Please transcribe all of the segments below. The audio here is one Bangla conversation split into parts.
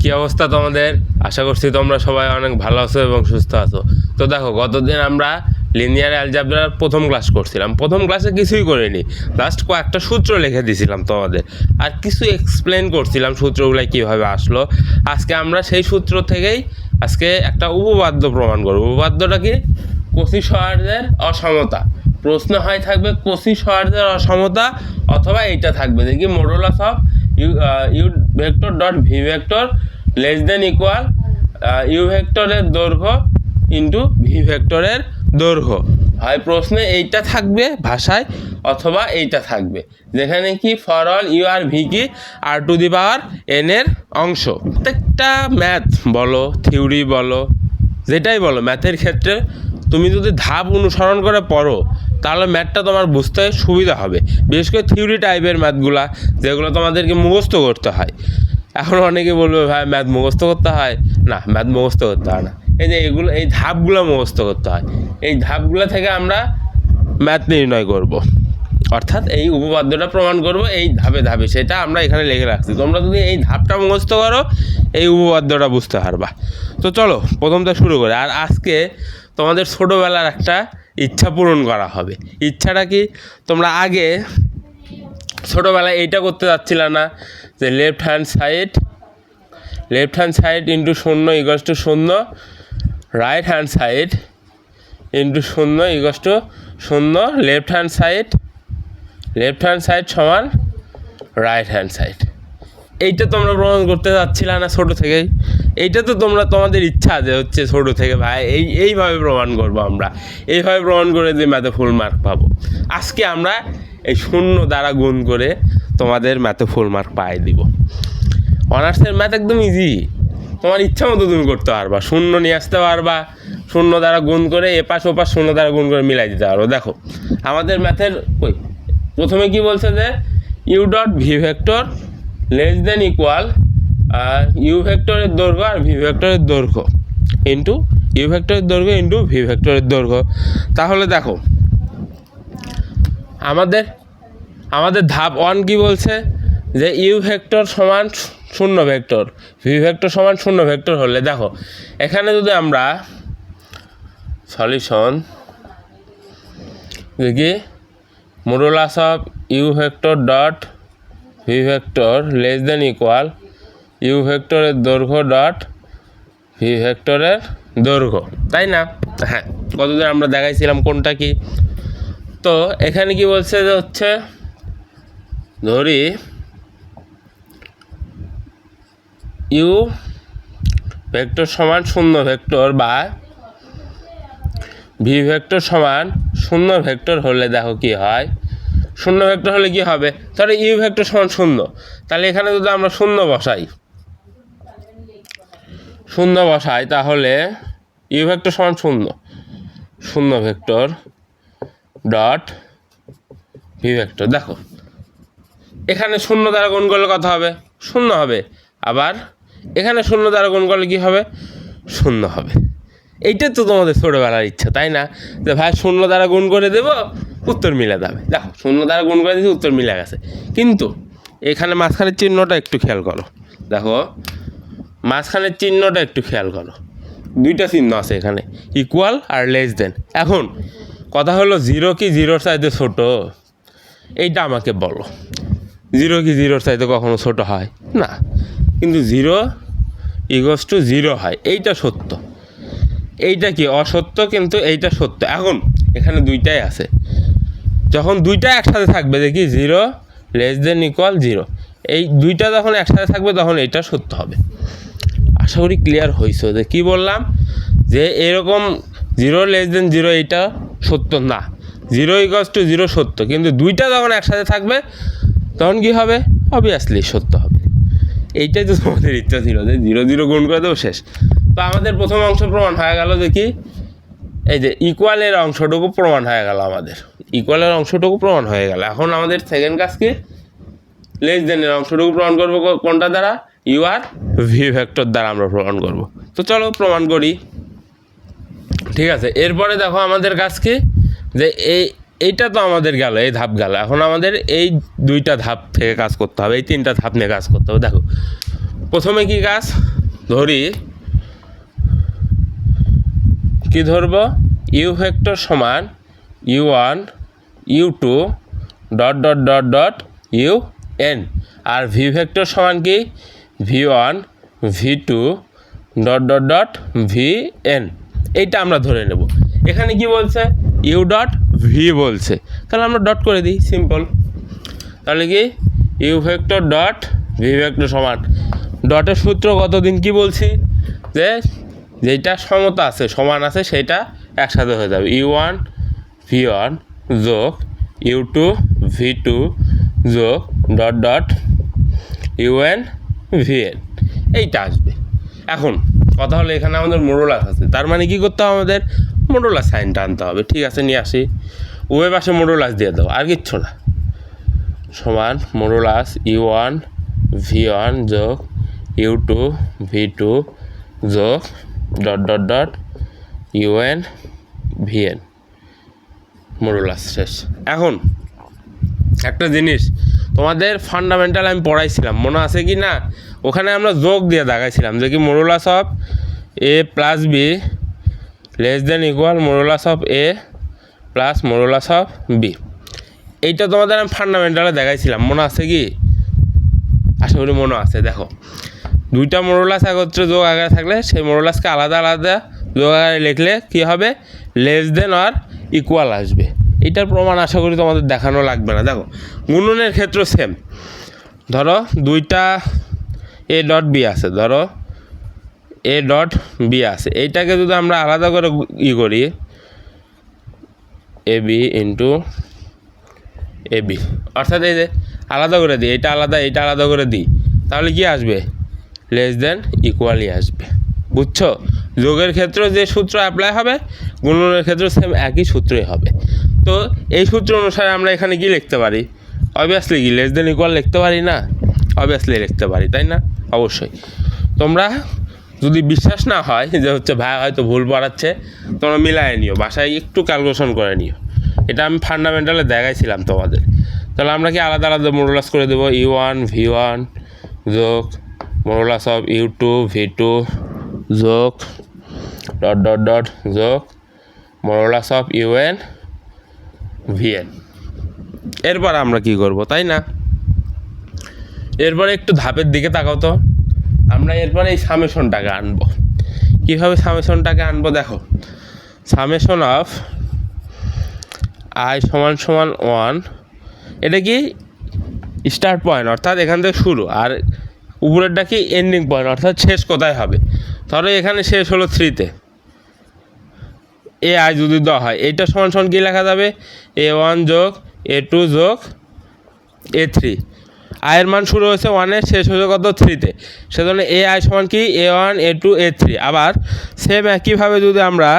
কি অবস্থা তোমাদের? আশা করছি তোমরা সবাই অনেক ভালো আছো এবং সুস্থ আছো। তো দেখো, গতদিন আমরা লিনিয়ার অ্যালজাবরার প্রথম ক্লাস করছিলাম। প্রথম ক্লাসে কিছুই করিনি। লাস্ট কয়েকটা সূত্র লিখে দিয়েছিলাম তোমাদের। আর কিছু এক্সপ্লেন করছিলাম সূত্রগুলো কীভাবে আসলো। আজকে আমরা সেই সূত্র থেকেই আজকে একটা উপবাদ্য প্রমাণ করব। উপবাদ্যটা কি? কোষি সহার্দের অসমতা। প্রশ্ন হয় থাকবে কোষি সহার্দের অসমতা অথবা এইটা থাকবে। দেখি modulus of u u vector dot v vector less than equal u ভেক্টরের দৈর্ঘ্য ইন্টু ভি ভেক্টরের দৈর্ঘ্য। হয় প্রশ্নে এইটা থাকবে ভাষায় অথবা এইটা থাকবে। যেখানে কি ফর অল ইউ আর ভি কি R two the power N এর অংশ। প্রত্যেকটা ম্যাথ বলো থিওরি বলো, যেটাই বলো ম্যাথের ক্ষেত্রে তুমি যদি ধাপ অনুসরণ করে পড়ো তাহলে ম্যাথটা তোমার বুঝতে সুবিধা হবে। বিশেষ করে থিওরি টাইপের ম্যাথগুলা যেগুলো তোমাদেরকে মুখস্থ করতে হয়। এখন অনেকে বলবে, ভাই ম্যাথ মুখস্থ করতে হয়? না ম্যাথ মুখস্থ করতে হয় না। এই যে এগুলো, এই ধাপগুলো মুখস্থ করতে হয়। এই ধাপগুলো থেকে আমরা ম্যাথ নির্ণয় করব। অর্থাৎ এই উপপাদ্যটা প্রমাণ করব এই ধাপে ধাপে। সেটা আমরা এখানে লিখে রাখছি। তোমরা যদি এই ধাপটা মুখস্থ করো, এই উপপাদ্যটা বুঝতে পারবা। তো চলো, প্রথমটা শুরু করে। আর আজকে তোমাদের ছোটোবেলার একটা ইচ্ছা পূরণ করা হবে। ইচ্ছাটা কি? তোমরা আগে ছোটোবেলায় এইটা করতে যাচ্ছিল না, যে left hand side left hand side into শূন্য ইগস টু শূন্য রাইট হ্যান্ড সাইড ইন্টু শূন্য ইগস টু শূন্য left hand side left hand side সমান রাইট হ্যান্ড সাইড এইটা তোমরা প্রমাণ করতে যাচ্ছিলে না ছোটো থেকেই। এইটা তো তোমরা তোমাদের ইচ্ছা যে হচ্ছে ছোটো থেকে, ভাই, এই, এইভাবে প্রমাণ করব আমরা। এইভাবে প্রমাণ করে যে ম্যাথে ফুল মার্ক পাবো। আজকে আমরা এই শূন্য দ্বারা গুণ করে তোমাদের ম্যাথে ফুল মার্ক পাই দিব। অনার্সের ম্যাথ একদম ইজি তোমার ইচ্ছা মতো তুমি করতে পারবা। শূন্য নিয়ে আসতে পারবা। শূন্য দ্বারা গুণ করে এপাশ ওপাশ শূন্য দ্বারা গুণ করে মিলাই দিতে পারব। দেখো, আমাদের ম্যাথের ওই, প্রথমে কি বলছে যে u dot v vector less than equal u ভেক্টরের দৈর্ঘ্য আর ভি ভেক্টরের দৈর্ঘ্য ইন্টু ইউ ভেক্টরের দৈর্ঘ্য ইন্টু ভি ভেক্টরের দৈর্ঘ্য। তাহলে দেখো, আমাদের আমাদের ধাপ ওয়ান কি বলছে? যে ইউ ভেক্টর সমান শূন্য ভেক্টর ভি ভেক্টর সমান শূন্য ভেক্টর হলে দেখো, এখানে যদি আমরা সলিউশন দেখি modulus of u vector dot v vector less than equal u ভেক্টরের দৈর্ঘ্য ডট, ভি ভেক্টরের দৈর্ঘ্য। তাই না? হ্যাঁ কতদিন আমরা দেখাইছিলাম কোনটা কি। তো এখানে কি বলছে যে হচ্ছে, ধরি, ইউ ভেক্টর সমান শূন্য ভেক্টর বা ভি ভেক্টর সমান শূন্য ভেক্টর হলে দেখো কি হয়। শূন্য ভেক্টর হলে কি হবে? তাহলে ইউ ভেক্টর সমান শূন্য। তাহলে এখানে যদি আমরা শূন্য বসাই শূন্য বসাই তাহলে ইউ ভেক্টর সমান শূন্য। শূন্য ভেক্টর ডট ভি ভেক্টর দেখো, এখানে শূন্য দ্বারা গুণ করলে কত হবে? শূন্য হবে। আবার এখানে শূন্য দ্বারা গুণ করলে কী হবে? শূন্য হবে। এইটাই তো তোমাদের ছোটোবেলার ইচ্ছা, তাই না? যে ভাই, শূন্য দ্বারা গুণ করে দেব, উত্তর মিলে যাবে। দেখো, শূন্য দ্বারা গুণ করে দিয়েছি, উত্তর মিলে গেছে। কিন্তু এখানে মাঝখানের চিহ্নটা একটু খেয়াল করো। দেখো মাঝখানের চিহ্নটা একটু খেয়াল করো। দুইটা চিহ্ন আছে এখানে ইকুয়াল আর লেস দেন এখন, কথা হলো জিরো কি জিরোর সাইজে ছোটো? এইটা আমাকে বলো। জিরো কি জিরোর সাইজে কখনো ছোট হয়? না। কিন্তু জিরো ইগোস টু জিরো হয়। এইটা সত্য। এইটা কি অসত্য? কিন্তু এইটা সত্য। এখন, এখানে দুইটাই আছে। যখন দুইটা একসাথে থাকবে, দেখি zero less than equal zero এই দুইটা যখন একসাথে থাকবে, তখন এইটা সত্য হবে। আশা করি ক্লিয়ার হয়েছে যে কী বললাম? যে এরকম জিরো লেস দেন জিরো এইটা সত্য না। জিরো ইকস টু জিরো সত্য। কিন্তু দুইটা যখন একসাথে থাকবে, তখন কি হবে? অবভিয়াসলি সত্য হবে। এইটাই তো তোমাদের ইচ্ছা ছিল, যে জিরো জিরো গুণ করে দেবো, শেষ। তো আমাদের প্রথম অংশ প্রমাণ হয়ে গেল যে কি? এই যে ইকুয়ালের অংশটুকু প্রমাণ হয়ে গেল আমাদের। ইকুয়ালের অংশটুকু প্রমাণ হয়ে গেল। এখন আমাদের সেকেন্ড কাজ কি? লেস দেনের অংশটুকু প্রমাণ করব কোনটা দ্বারা? ইউ আর ভি ভেক্টর দ্বারা আমরা প্রমাণ করব। তো চলো প্রমাণ করি। ঠিক আছে, এরপরে দেখো আমাদের কাজ কি? যে এই, এইটা তো আমাদের গেল, এই ধাপ গেল। এখন আমাদের এই দুইটা ধাপ থেকে কাজ করতে হবে, এই তিনটা ধাপ নিয়ে কাজ করতে হবে। দেখো, প্রথমে কি কাজ? ধরি, কি ধরব? ইউ ভেক্টর সমান u one u two dot dot dot dot u n আর ভি ভেক্টর সমান কি? V one v two dot dot dot v n এইটা আমরা ধরে নেব। এখানে কি বলছে? ইউ ডট ভি বলছে। তাহলে আমরা ডট করে দিই সিম্পল তাহলে কি? U vector dot v vector সমান। ডটের সূত্র কতদিন কি বলছি? যে যেটা সমতা আছে, সমান আছে সেটা একসাথে হয়ে যাবে। ইউ ওয়ান ভি ওয়ান যোগ ইউ টু ভি টু যোগ dot dot u n v n এইটা আসবে। এখন, কথা হলো এখানে আমাদের মোডোলাস আছে। তার মানে কি করতে হবে আমাদের? মোডোলাস সাইনটা আনতে হবে। ঠিক আছে, নিয়ে আসি। উভয় পাশে মোডোলাস দিয়ে দেবো আর কিচ্ছু না। সমান modulus u one v one যোগ ইউ টু ভি টু যোগ dot dot dot u n v n modulus শেষ। এখন, একটা জিনিস ফান্ডামেন্টাল আমি পড়াইছিলাম, মনে আছে কি না? ওখানে আমরা যোগ দিয়ে দেখাইছিলাম যে কি modulus of a plus b less than equal modulus of a plus modulus of b. এইটা তোমাদের আমি ফান্ডামেন্টালে দেখাইছিলাম, মনে আছে কি? আশা করি মনে আছে, দেখো। দুইটা মোরোলাস একত্রে যোগ আকারে থাকলে সেই মোরোলাসকে আলাদা আলাদা যোগ আকারে লিখলে কী হবে? লেস দেন আর ইকুয়াল আসবে। এটার প্রমাণ আশা করি তোমাদের দেখানো লাগবে না। দেখো, গুণনের ক্ষেত্র সেম ধরো, দুইটা এ ডট বি আছে। ধরো এ ডট বি আছে। এইটাকে যদি আমরা আলাদা করে ই করি a b into a b অর্থাৎ এই যে আলাদা করে দিই, এটা আলাদা এটা আলাদা করে দিই, তাহলে কি আসবে? লেস দেন ইকুয়ালি আসবে। বুঝছ? যোগের ক্ষেত্রে যে সূত্র অ্যাপ্লাই হবে, গুণনের ক্ষেত্রে সেম একই সূত্রই হবে। তো এই সূত্র অনুসারে আমরা এখানে কি লিখতে পারি। অবভিয়াসলি কি লেস দেন ইকুয়াল লিখতে পারি না। অবভিয়াসলি লিখতে পারি, তাই না? অবশ্যই। তোমরা যদি বিশ্বাস না হয় যে হচ্ছে ভাই হয়তো ভুল পড়াচ্ছে, তোমরা মিলায় নিও, বাসায় একটু ক্যালকুলেশন করে নিও। এটা আমি ফান্ডামেন্টালে দেখাইছিলাম তোমাদের। তাহলে আমরা কি আলাদা আলাদা মোরোলাস করে দেবো? ই ওয়ান ভি ওয়ান যোগ modulus of u two v two যোগ ডট ডট ডট যোগ মোরোলাস অফ ইউএন ভিএন এরপর আমরা কি করব, তাই না? এরপরে একটু ধাপের দিকে তাকাও তো। আমরা এরপরে এই সামেশনটাকে আনব। কীভাবে সামেশনটাকে আনব দেখো। সামেশন অফ আই সমান সমান ওয়ান। এটা কি স্টার্ট পয়েন্ট, অর্থাৎ এখান থেকে শুরু, আর উপরেরটা কি এন্ডিং পয়েন্ট অর্থাৎ শেষ কোথায় হবে? ধরো এখানে শেষ হলো থ্রিতে এ আই যদি দেওয়া হয়, এইটা সমান সমান কী লেখা যাবে? এ ওয়ান যোগ এ টু যোগ এ থ্রি। আয়ের মান শুরু হয়েছে ওয়ানে, শেষ হয়েছে কত? থ্রিতে। সেজন্য এ আই সমান কি? A one, a two, a three. আবার সেম একইভাবে যদি আমরা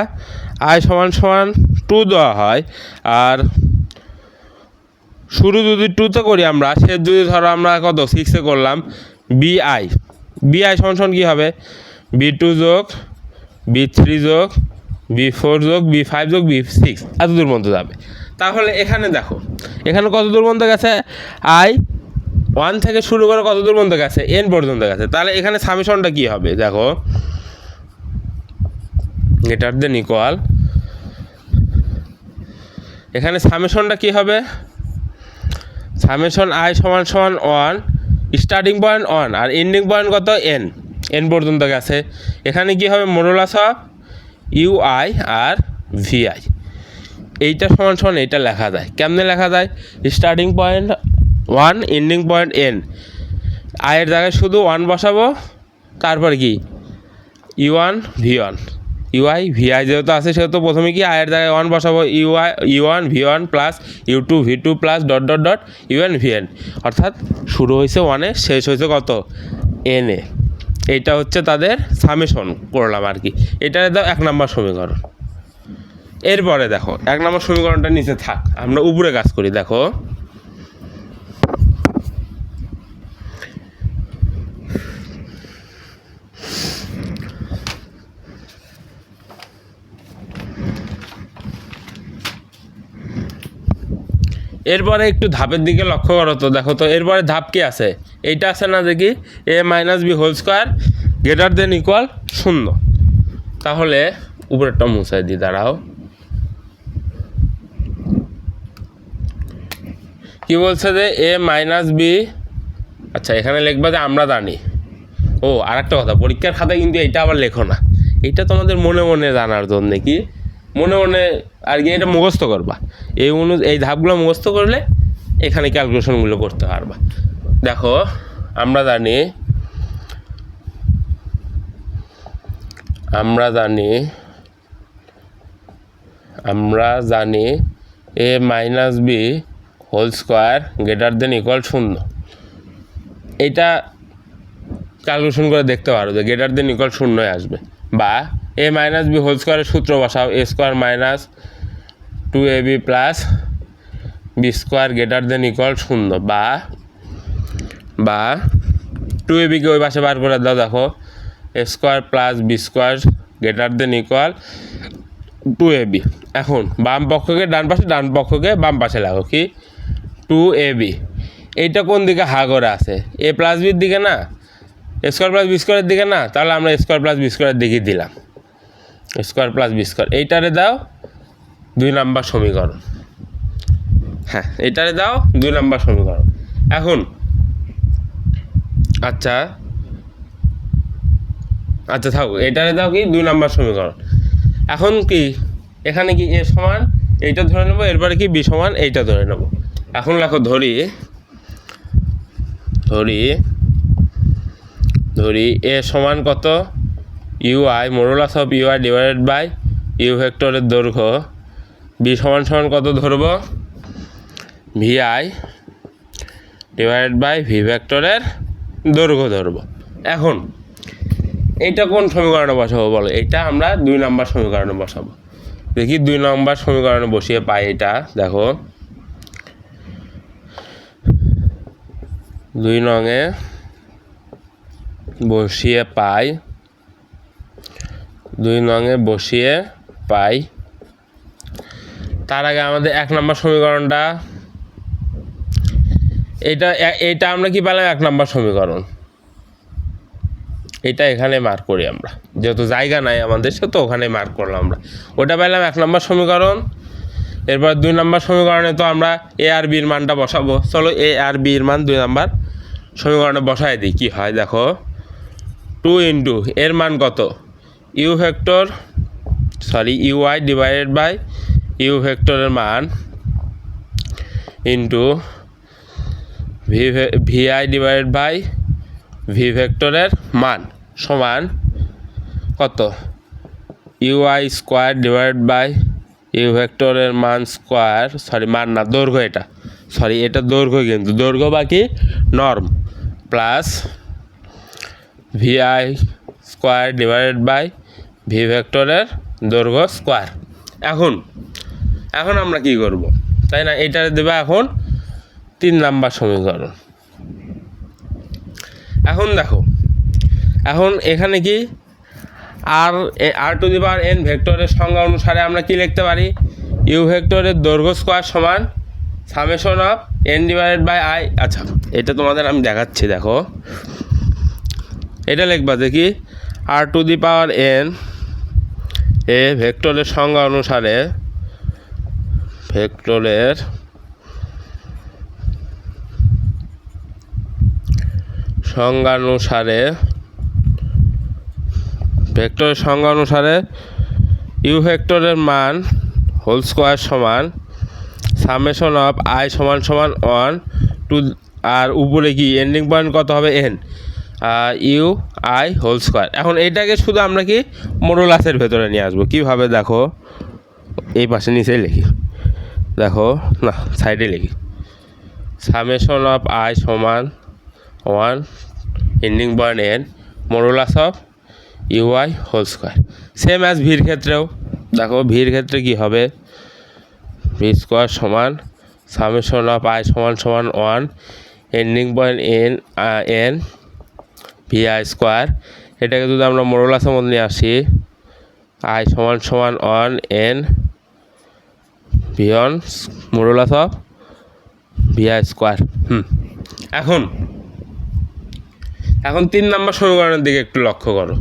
আই সমান সমান টু দেওয়া হয়, আর শুরু যদি টুতে করি আমরা, শেষ যদি ধরো আমরা কত? সিক্সে করলাম, বি আই। বি আই সমান সমান কী হবে? বি টু যোগ বি থ্রি যোগ বি ফোর যোগ বি ফাইভ যোগ বি সিক্স, এত দূর পর্যন্ত যাবে। তাহলে এখানে দেখো, এখানে কত দূর পর্যন্ত গেছে? আই ওয়ান থেকে শুরু করে কত দূর পর্যন্ত গেছে? এন পর্যন্ত গেছে। তাহলে এখানে সামিশনটা কী হবে? দেখো গেটার দেন ইকুয়াল এখানে সামেশনটা কী হবে? সামেশন আই সমান সমান ওয়ান স্টার্টিং পয়েন্ট ওয়ান আর এন্ডিং পয়েন্ট কত? এন এন পর্যন্ত গেছে। এখানে কি হবে? মোডোলাস অফ ইউ আই আর ভি আই এইটা সমান সমান এইটা লেখা যায়। কেমনে লেখা যায়? Starting point one ending point n আয়ের জায়গায় শুধু ওয়ান বসাবো, তারপর কি? U one v one u i v i যেহেতু আছে, সেহেতু প্রথমে কি? আয়ের জায়গায় ওয়ান বসাবো u i u one v one plus u two v two plus dot dot dot u n v n অর্থাৎ শুরু হয়েছে ওয়ানে শেষ হয়েছে কত? এনে এইটা হচ্ছে তাদের সামেশন করলাম আর কি। এটা দাও এক নম্বর সমীকরণ। এরপরে দেখো, এক নম্বর সমীকরণটা নিচে থাক, আমরা উপরে কাজ করি, দেখো। এরপরে একটু ধাপের দিকে লক্ষ্য করো তো, দেখো তো, এরপরে ধাপ কি আছে? এইটা আছে না দেখি a minus b whole square greater than equal শূন্য। তাহলে উপরেরটা মুছাই দিই দাঁড়াও। কি বলছে যে এ মাইনাস বি আচ্ছা এখানে লিখবা যে আমরা জানি। ও আর একটা কথা, পরীক্ষার খাতায় কিন্তু এটা আবার লেখো না। এটা তোমাদের মনে মনে জানার জন্যে কি? মনে মনে আর কি এটা মুখস্থ করবা। এই অনু, এই ধাপগুলো মুখস্থ করলে এখানে ক্যালকুলেশনগুলো করতে পারবা। দেখো, আমরা জানি আমরা জানি আমরা জানি a minus b whole square greater than equal শূন্য। এটা ক্যালকুলেশন করে দেখতে পারো যে গ্রেটার দেন ইকুয়াল শূন্যই আসবে বা এ মাইনাস বি হোল স্কোয়ারের সূত্র বসাও। A square minus two a b plus b square greater than equal শূন্য। বা বা টু এ বিকে ওই পাশে বার করে দাও, দেখো। A square plus b square greater than equal two a b এখন, বাম পক্ষকে ডান পাশে, ডান পক্ষকে বাম পাশে লাগো কি? টু এ বি এইটা কোন দিকে? হা করে আছে। এ প্লাস বির দিকে না? স্কোয়ার প্লাস বি স্কোয়ারের দিকে না? তাহলে আমরা স্কোয়ার প্লাস বি স্কোয়ারের দিকে দিলাম। Square plus b square. এইটারে দাও দুই নাম্বার সমীকরণ। হ্যাঁ এইটারে দাও দুই নাম্বার সমীকরণ। এখন আচ্ছা আচ্ছা থাকো এটারে দাও কি দুই নাম্বার সমীকরণ। এখন কি, এখানে কি এ সমান, এইটা ধরে নেব, এরপরে কি বি সমান, এইটা ধরে নেব। এখন লেখো ধরি ধরি ধরি, এ সমান কত? U i modulus of u i divided by u ভেক্টরের দৈর্ঘ্য। বি সমান সমান কত ধরবো? V i divided by v ভেক্টরের দৈর্ঘ্য ধরবো। এখন, এইটা কোন সমীকরণে বসাবো বলো? এইটা আমরা দুই নাম্বার সমীকরণে বসাবো। দেখি দুই নম্বর সমীকরণে বসিয়ে পাই এটা, দেখো। দুই নঙে বসিয়ে পাই দুই নঙে বসিয়ে পাই। তার আগে আমাদের এক নম্বর সমীকরণটা। এটা এ- এইটা আমরা কি পেলাম? এক নম্বর সমীকরণ। এটা এখানে মার্ক করি আমরা। যেহেতু জায়গা নাই আমাদের সে তো ওখানে মার্ক করলাম আমরা। ওটা পেলাম এক নম্বর সমীকরণ। এরপর দুই নম্বর সমীকরণে তো আমরা এ আর বির মানটা বসাবো। চলো এ আর বির মান দুই নম্বর সমীকরণে বসাই দিই। কী হয় দেখো? টু ইন্টু এর মান কত? U vector sorry u i divided by u ভেক্টরের মান into v v i divided by v ভেক্টরের মান সমান কত? U i square divide by u ভেক্টরের মান স্কোয়ার সরি মান না, দৈর্ঘ্য এটা। সরি এটা দৈর্ঘ্য কিন্তু। দৈর্ঘ্য বাকি norm plus v i square divided by v ভেক্টরের দৈর্ঘ্য স্কোয়ার এখন এখন আমরা কি করব? তাই না? এটা দেবে এখন তিন নাম্বার সমীকরণ। এখন দেখো, এখন এখানে কি? আর আর টু দি পাওয়ার এন ভেক্টরের সংজ্ঞা অনুসারে আমরা কি লিখতে পারি? ইউ ভেক্টরের দৈর্ঘ্য স্কোয়ার সমান summation of n divided by i আচ্ছা এটা তোমাদের আমি দেখাচ্ছি, দেখো। এটা লিখবা দেখি। আর two the power N A ভেক্টরের সংজ্ঞা অনুসারে ভেক্টরের সংজ্ঞানুসারে ভেক্টরের সংজ্ঞা অনুসারে ইউ ভেক্টরের মান হোল স্কোয়ার সমান সামেশন অফ আই সমান সমান ওয়ান টু আর উপরে কি এন্ডিং পয়েন্ট কত হবে n u i whole square. এখন এইটাকে শুধু আমরা কি মোডোলাসের ভেতরে নিয়ে আসব। কীভাবে দেখো? এই পাশে নিচেই লিখি। দেখো, না, সাইডে লিখি। সামেশন অফ আই সমান one, ending point n, modulus of u i whole square. Same as ভির ক্ষেত্রেও। দেখো, ভির ক্ষেত্রে কি হবে? ভি স্কোয়ার সমান সামেশন অফ আই সমান সমান one, ending point n n v i square. এটাকে যদি আমরা মোরলাসের মধ্যে নিয়ে আসি, আই সমান সমান one n v on modulus of v i square. হুম। এখন এখন তিন নাম্বার সমীকরণের দিকে একটু লক্ষ্য করো।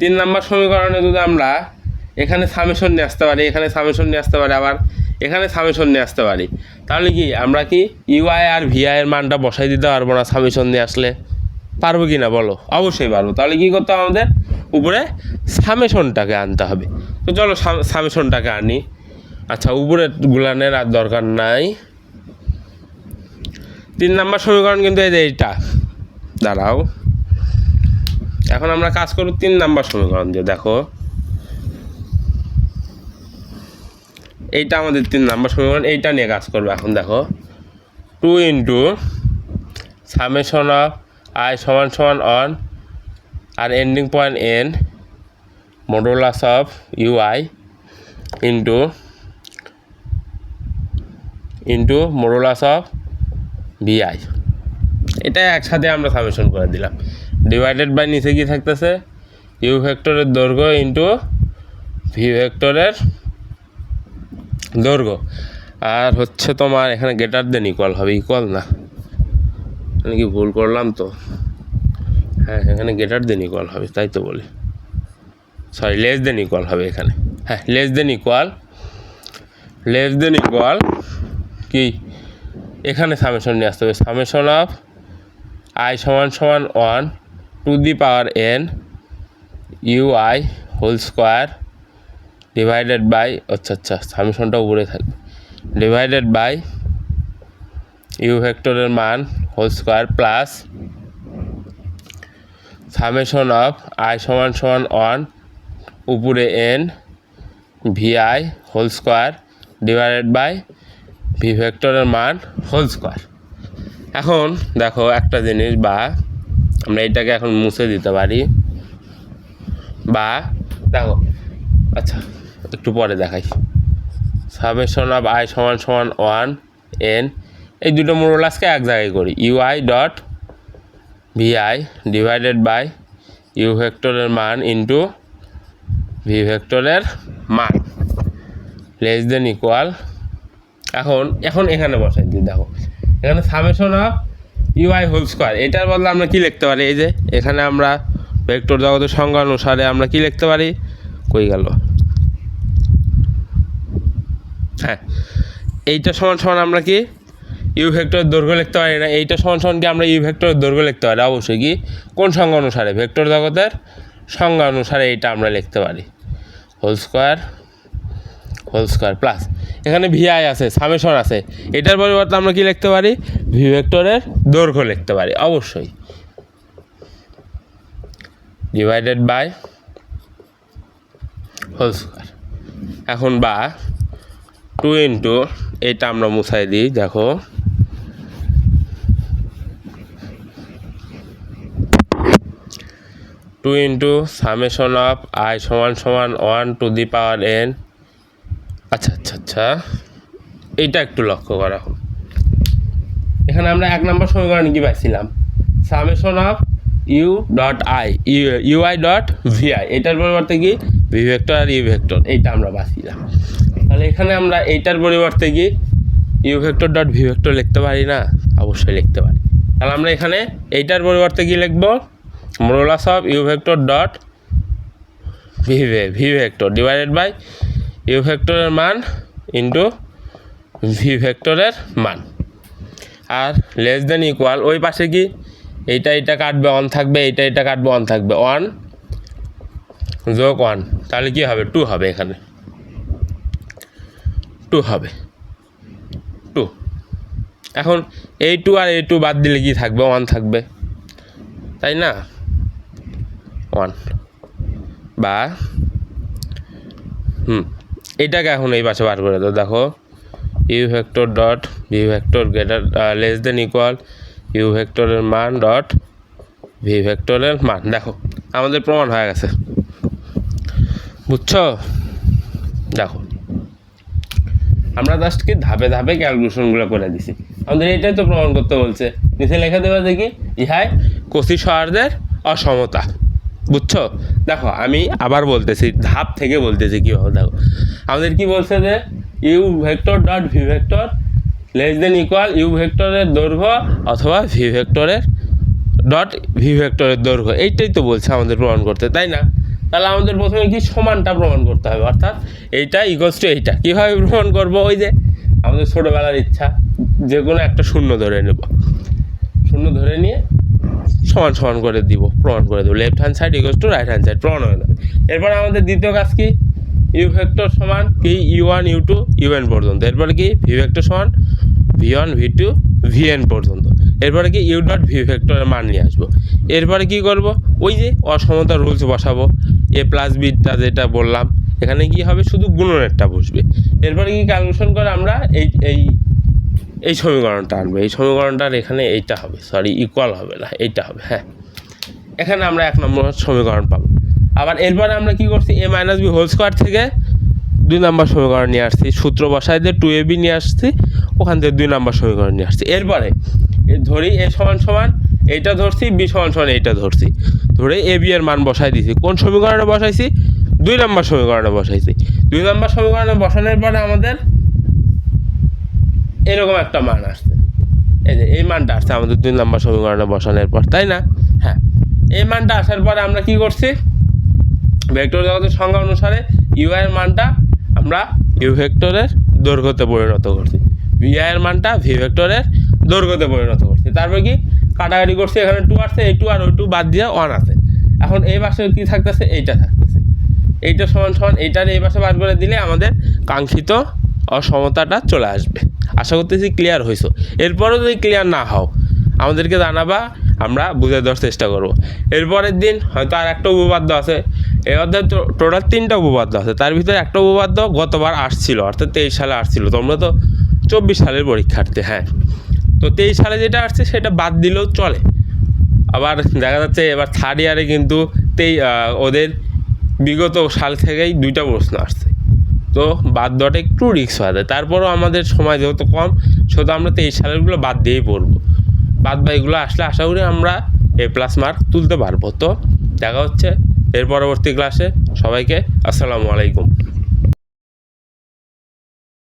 তিন নাম্বার সমীকরণে যদি আমরা এখানে সামেশন নিয়ে আসতে পারি, এখানে সামেশন নিয়ে আসতে পারি, আবার এখানে সামেশন নিয়ে আসতে পারি, তাহলে কি আমরা কি ইউআই আর ভিআই এর মানটা বসাই দিতে পারব না সামেশন নিয়ে আসলে? পারব কি না বলো? অবশ্যই পারব। তাহলে কী করতে হবে আমাদের? উপরে সামেশনটাকে আনতে হবে। তো চলো সাম- সামেশনটাকে আনি। আচ্ছা উপরে গুলানের আর দরকার নাই। তিন নাম্বার সমীকরণ কিন্তু এই যে এইটা। দাঁড়াও। এখন আমরা কাজ করব তিন নাম্বার সমীকরণ দিয়ে, দেখো। এইটা আমাদের তিন নাম্বার সমীকরণ, এইটা নিয়ে কাজ করব এখন, দেখো। Two into summation of i সমান সমান on R ending point n modulus of u i into into modulus of b i এটা একসাথে আমরা সামেশন করে দিলাম। ডিভাইডেড বাই নিচে কি থাকতেছে? ইউ ভেক্টরের দৈর্ঘ্য ইন্টু ভি ভেক্টরের দৈর্ঘ্য। আর হচ্ছে তোমার এখানে গেটার দেন ইকুয়াল হবে ইকুয়াল না। আমি কি ভুল করলাম তো? হ্যাঁ এখানে গেটার দেন ইকুয়াল হবে, তাই তো বলি। সরি লেস দেন ইকুয়াল হবে এখানে। হ্যাঁ less than equal less than equal কি? এখানে সামেশন নিয়ে আসতে হবে। সামেশন অফ আই সমান সমান one to the power n u i whole square divided by আচ্ছা আচ্ছা সামেশনটা উপরে থাকবে। ডিভাইডেড বাই ইউ ভেক্টরের মান whole square plus summation of i সমান সমান ওয়ান উপরে n v i whole square divided by v ভেক্টরের মান হোল স্কোয়ার। এখন দেখো একটা জিনিস বা আমরা এটাকে এখন মুছে দিতে পারি। বা দেখো আচ্ছা একটু পরে দেখাই। সামেশন অফ আই সমান সমান ওয়ান এন এই দুটো মোরলাসকে এক জায়গায় করি। U i dot v i divided by u ভেক্টরের মান ইন্টু ভি ভেক্টরের মান। লেস দেন ইকুয়াল এখন এখন এখানে বসাই দিই, দেখো। এখানে summation of u i whole square এটার বদলে আমরা কি লিখতে পারি? এই যে, এখানে আমরা ভেক্টর জগতের সংজ্ঞা অনুসারে আমরা কি লিখতে পারি? কই গেল? হ্যাঁ এইটা সমান সমান আমরা কি ইউ ভেক্টরের দৈর্ঘ্য লিখতে পারি না। এইটা সমান কি আমরা ইউ ভেক্টরের দৈর্ঘ্য লিখতে পারি? অবশ্যই কি? কোন সংজ্ঞা অনুসারে? ভেক্টর জগতের সংজ্ঞা অনুসারে এইটা আমরা লিখতে পারি। Whole square whole square plus. এখানে ভিআই আছে, সামেশন আছে। এটার পরিবর্তে আমরা কি লিখতে পারি? ভি ভেক্টরের দৈর্ঘ্য লিখতে পারি, অবশ্যই। Divided by whole square. এখন বা টু ইন্টু এটা আমরা মুছাই দিই, দেখো। Two into summation of i সমান সমান one to the power n আচ্ছা আচ্ছা আচ্ছা। এইটা একটু লক্ষ্য করা এখন এখানে আমরা এক নম্বর সমীকরণ কি পাইছিলাম? Summation of u dot i u i dot v i এটার পরিবর্তে কি? ভি ভেক্টর আর ইউ ভেক্টর এইটা আমরা বাঁচিলাম তাহলে এখানে আমরা এইটার পরিবর্তে কি? U vector dot v vector লিখতে পারি না? অবশ্যই লিখতে পারি। তাহলে আমরা এখানে এইটার পরিবর্তে কি লিখব? Modulus of u vector dot v v vector divided by u ভেক্টরের মান ইন্টু ভি ভেক্টরের মান। আর লেস দেন ইকুয়াল ওই পাশে কি? এইটা এইটা কাটবে অন থাকবে, এইটা এইটা কাটবে অন থাকবে। ওয়ান যোগ ওয়ান তাহলে কি হবে? টু হবে এখানে। টু হবে। টু এখন এই টু আর এই টু বাদ দিলে কি থাকবে? ওয়ান থাকবে। তাই না? ওয়ান বা হুম এটাকে এখন এই পাশে বার করে দাও? দেখো। U vector dot v vector greater less than equal u ভেক্টরের মান ডট ভি ভেক্টরের মান। দেখো, আমাদের প্রমাণ হয়ে গেছে। বুঝছ? দেখো। আমরা জাস্ট কি ধাপে ধাপে ক্যালকুলেশনগুলো করে দিছি। আমাদের এটাই তো প্রমাণ করতে বলছে। নিচে লেখা দেওয়া দেখি, ইহাই কষি সহারদের অসমতা। বুঝছ? দেখো, আমি আবার বলতেছি, ধাপ থেকে বলতেছি কীভাবে দেখো। আমাদের কি বলছে যে u vector dot v vector less than equal u ভেক্টরের দৈর্ঘ্য অথবা ভি ভেক্টরের ডট ভি ভেক্টরের দৈর্ঘ্য। এইটাই তো বলছে আমাদের প্রমাণ করতে, তাই না? তাহলে আমাদের প্রথমে কি সমানটা প্রমাণ করতে হবে? অর্থাৎ এইটা ইগোস টু এইটা। কীভাবে প্রমাণ করব? ওই যে, আমাদের ছোটোবেলার ইচ্ছা যে কোনো একটা শূন্য ধরে নেব। শূন্য ধরে নিয়ে সমান সমান করে দিব, প্রমাণ করে দেবো। Left hand side equals to right hand side প্রমাণ হয়ে যাবে। এরপরে আমাদের দ্বিতীয় কাজ কি? ইউ ভেক্টর সমান কি? U one u two u n পর্যন্ত। এরপরে কি? ভি ভেক্টর সমান v one v two v n পর্যন্ত। এরপরে কি? ইউ ডট ভি ভেক্টরের মান নিয়ে আসব। এরপরে কি করব? ওই যে অসমতা রুলস বসাবো। এ প্লাস বিটা যেটা বললাম, এখানে কি হবে? শুধু গুণনেরটা বসবে। এরপরে কি ক্যালকুলেশন করে আমরা এই এই এই সমীকরণটা আনবে, এই সমীকরণটার এখানে এইটা হবে সরি ইকুয়াল হবে না, এইটা হবে হ্যাঁ। এখানে আমরা এক নম্বর সমীকরণ পাবো। আবার এরপরে আমরা কি করছি a minus b whole square থেকে দুই নম্বর সমীকরণ নিয়ে আসছি, সূত্র বসায় দিয়ে টু এ বি নিয়ে আসছি, ওখান থেকে দুই নম্বর সমীকরণ নিয়ে আসছি। এরপরে ধরি এ সমান সমান, এইটা ধরছি বি সমান সমান, এইটা ধরছি। ধরে এ বি এর মান বসাই দিছি। কোন সমীকরণে বসাইছি? দুই নম্বর সমীকরণে বসাইছি। দুই নম্বর সমীকরণে বসানোর পরে আমাদের এরকম একটা মান আসছে। এই যে, এই মানটা আসছে, আমাদের দুই নম্বর সমীকরণে বসানোর পর, তাই না? হ্যাঁ। এই মানটা আসার পরে আমরা কি করছি? ভেক্টর জগতের সংজ্ঞা অনুসারে ইউ এর মানটা আমরা ইউ ভেক্টরের দৈর্ঘ্যতে পরিণত করছি। ভি এর মানটা ভি ভেক্টরের দৈর্ঘ্যতে পরিণত করছি। তারপর কি? কাটাকাটি করছি, এখানে টু আসছে, এই টু আর ওই টু বাদ দিয়ে ওয়ান আছে। এখন এই পাশে কি থাকতেছে? এইটা থাকতেছে। এইটা সমান সমান, এইটার এই পাশে বার করে দিলে আমাদের কাঙ্ক্ষিত অসমতাটা চলে আসবে। আশা করতেছি ক্লিয়ার হয়েছো এরপরও যদি ক্লিয়ার না হও, আমাদেরকে জানাবা, আমরা বুঝে দেওয়ার চেষ্টা করব। এরপরের দিন হয়তো আর একটা উপপাদ্য আছে। এই অধ্যায় টোটাল তিনটা উপপাদ্য আছে। তার ভিতরে একটা উপপাদ্য গতবার আসছিল, অর্থাৎ তেইশ সালে আসছিল। তোমরা তো চব্বিশ সালের পরীক্ষার্থী হ্যাঁ। তো তেইশ সালে যেটা আসছে, সেটা বাদ দিলেও চলে। আবার দেখা যাচ্ছে এবার থার্ড ইয়ারে কিন্তু তেই ওদের বিগত সাল থেকেই দুইটা প্রশ্ন আসছে। তো বাদ দেওয়াটা একটু রিক্স হয়ে যায়। তারপরও আমাদের সময় যেহেতু কম, সেহেতু আমরা তো এই সালেরগুলো বাদ দিয়েই পড়ব। বাদ বাকিগুলো আসলে আশা করি আমরা এ প্লাস মার্ক তুলতে পারব। তো দেখা হচ্ছে এর পরবর্তী ক্লাসে সবাইকে আসসালামু আলাইকুম।